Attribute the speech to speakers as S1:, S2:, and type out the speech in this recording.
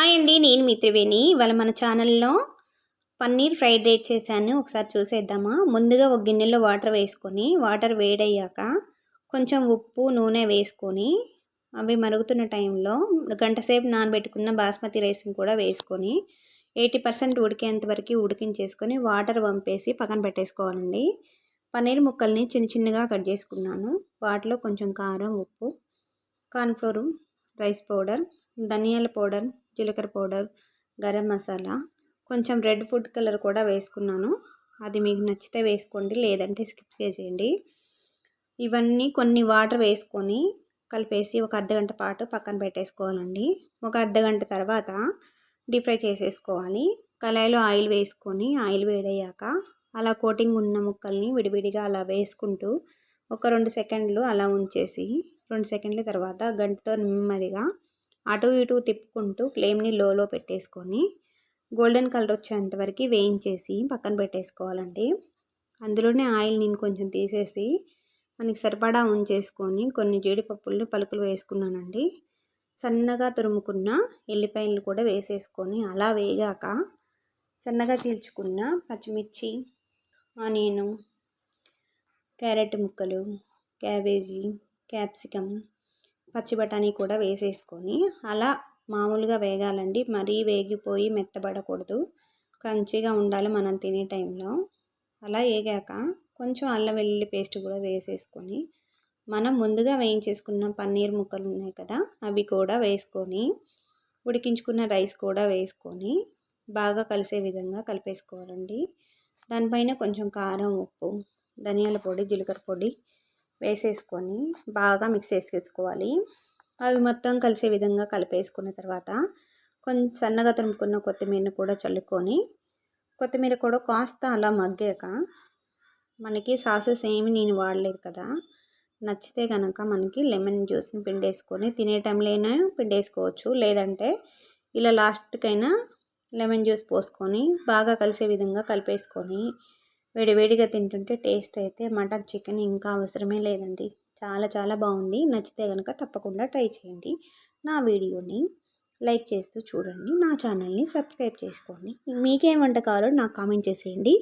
S1: Hi అండి నేను మీ త్రివేణి. ఇవాళ మన ఛానల్లో పన్నీర్ ఫ్రైడ్ రైస్ చేశాను. ఒకసారి చూసేద్దామా? ముందుగా ఒక గిన్నెలో వాటర్ వేసుకొని వాటర్ వేడయ్యాక కొంచెం ఉప్పు నూనె వేసుకొని అవి మరుగుతున్న టైంలో గంటసేపు నానబెట్టుకున్న బాస్మతి రైస్ని కూడా వేసుకొని ఎయిటీ పర్సెంట్ ఉడికేంత వరకు ఉడికించేసుకొని వాటర్ వంపేసి పక్కన పెట్టేసుకోవాలండి. పన్నీర్ ముక్కల్ని చిన్న చిన్నగా కట్ చేసుకున్నాను. వాటిలో కొంచెం కారం ఉప్పు కార్న్ఫ్లోరు రైస్ పౌడర్ ధనియాల పౌడర్ జీలకర్ర పౌడర్ గరం మసాలా కొంచెం రెడ్ ఫుడ్ కలర్ కూడా వేసుకున్నాను. అది మీకు నచ్చితే వేసుకోండి లేదంటే స్కిప్ చేసేయండి. ఇవన్నీ కొన్ని వాటర్ వేసుకొని కలిపేసి ఒక అర్ధగంట పాటు పక్కన పెట్టేసుకోవాలండి. ఒక అర్ధగంట తర్వాత డీప్ ఫ్రై చేసేసుకోవాలి. కళాయిలో ఆయిల్ వేసుకొని ఆయిల్ వేడయ్యాక అలా కోటింగ్ ఉన్న ముక్కల్ని విడివిడిగా అలా వేసుకుంటూ ఒక రెండు సెకండ్లు అలా ఉంచేసి రెండు సెకండ్ల తర్వాత గంటతో నెమ్మదిగా అటు ఇటు తిప్పుకుంటూ ఫ్లేమ్ని లోలో పెట్టేసుకొని గోల్డెన్ కలర్ వచ్చేంత వరకు వేయించేసి పక్కన పెట్టేసుకోవాలండి. అందులోనే ఆయిల్ నేను కొంచెం తీసేసి మనకి సరిపడా ఉంచేసుకొని కొన్ని జీడిపప్పుల్ని పలుకులు వేసుకున్నానండి. సన్నగా తురుముకున్న ఎల్లిపాయలు కూడా వేసేసుకొని అలా వేగాక సన్నగా చీల్చుకున్న పచ్చిమిర్చి ఆనియను క్యారెట్ ముక్కలు క్యాబేజీ క్యాప్సికమ్ పచ్చి బఠానీ కూడా వేసేసుకొని అలా మామూలుగా వేగాలండి. మరీ వేగిపోయి మెత్తబడకూడదు. క్రంచీగా ఉండాలి మనం తినే టైంలో. అలా వేగాక కొంచెం అల్లం వెల్లుల్లి పేస్ట్ కూడా వేసేసుకొని మనం ముందుగా వేయించేసుకున్న పన్నీర్ ముక్కలు ఉన్నాయి కదా అవి కూడా వేసుకొని ఉడికించుకున్న రైస్ కూడా వేసుకొని బాగా కలిసే విధంగా కలిపేసుకోవాలండి. దానిపైన కొంచెం కారం ఉప్పు ధనియాల పొడి జీలకర్ర పొడి వేసేసుకొని బాగా మిక్స్ చేసేసుకోవాలి. అవి మొత్తం కలిసే విధంగా కలిపేసుకున్న తర్వాత కొంచెం సన్నగా తురుముకున్న కొత్తిమీరని కూడా చల్లుకొని కొత్తిమీర కూడా కాస్త అలా మగ్గాక మనకి సాసెస్ ఏమి నేను వాడలేదు కదా నచ్చితే కనుక మనకి లెమన్ జ్యూస్ని పిండేసుకొని తినే టైంలో అయినా పిండేసుకోవచ్చు. లేదంటే ఇలా లాస్ట్కైనా లెమన్ జ్యూస్ పోసుకొని బాగా కలిసే విధంగా కలిపేసుకొని వేడివేడిగా తింటుంటే టేస్ట్ అయితే మటన్ చికెన్ ఇంకా అవసరమే లేదండి. చాలా చాలా బాగుంది. నచ్చితే కనుక తప్పకుండా ట్రై చేయండి. నా వీడియోని లైక్ చేస్తూ చూడండి. నా ఛానల్ని సబ్స్క్రైబ్ చేసుకోండి. మీకేం వంట కావాలో నాకు కామెంట్ చేసేయండి.